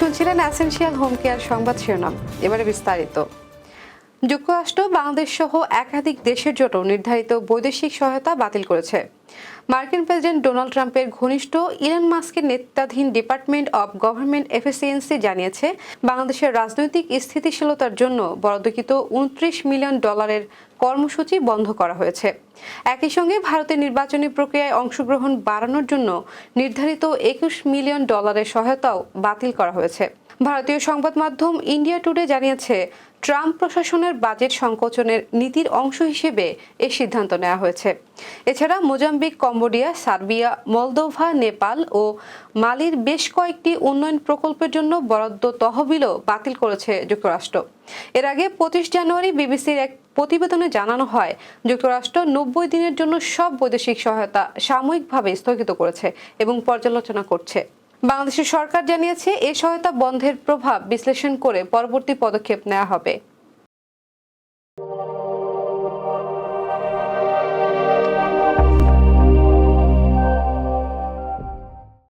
শুনছিলেন essential home care সংবাদ শিরোনাম। এবারে বিস্তারিত। যুক্তরাষ্ট্র, বাংলাদেশ সহ একাধিক দেশের জন্য নির্ধারিত বৈদেশিক সহায়তা বাতিল করেছে। মার্কিন প্রেসিডেন্ট ডোনাল্ড ট্রাম্পের ঘনিষ্ঠ ইলন মাস্কের নেতৃত্বাধীন ডিপার্টমেন্ট অব গভর্নমেন্ট এফিসিয়েন্সি জানিয়েছে, বাংলাদেশের রাজনৈতিক স্থিতিশীলতার জন্য বরাদ্দকৃত উনত্রিশ মিলিয়ন ডলারের কর্মসূচি বন্ধ করা হয়েছে। একই সঙ্গে ভারতের নির্বাচনী প্রক্রিয়ায় অংশগ্রহণ বাড়ানোর জন্য নির্ধারিত একুশ মিলিয়ন ডলারের সহায়তাও বাতিল করা হয়েছে। ভারতীয় সংবাদ মাধ্যম ইন্ডিয়া টুডে জানিয়েছে, ট্রাম্প প্রশাসনের বাজেট সংকোচনের নীতির অংশ হিসেবে এই সিদ্ধান্ত নেওয়া হয়েছে। এছাড়া Mozambique, Cambodia, Serbia, Moldova, Nepal ও মালির বেশ কয়েকটি উন্নয়ন প্রকল্পের জন্য বরাদ্দ তহবিলও বাতিল করেছে যুক্তরাষ্ট্র। এর আগে পঁচিশ জানুয়ারি বিবিসির এক প্রতিবেদনে জানানো হয়, যুক্তরাষ্ট্র নব্বই দিনের জন্য সব বৈদেশিক সহায়তা সাময়িকভাবে স্থগিত করেছে এবং পর্যালোচনা করছে। বাংলাদেশের সরকার জানিয়েছে, এ সহায়তা বন্ধের প্রভাব বিশ্লেষণ করে পরবর্তী পদক্ষেপ নেওয়া হবে।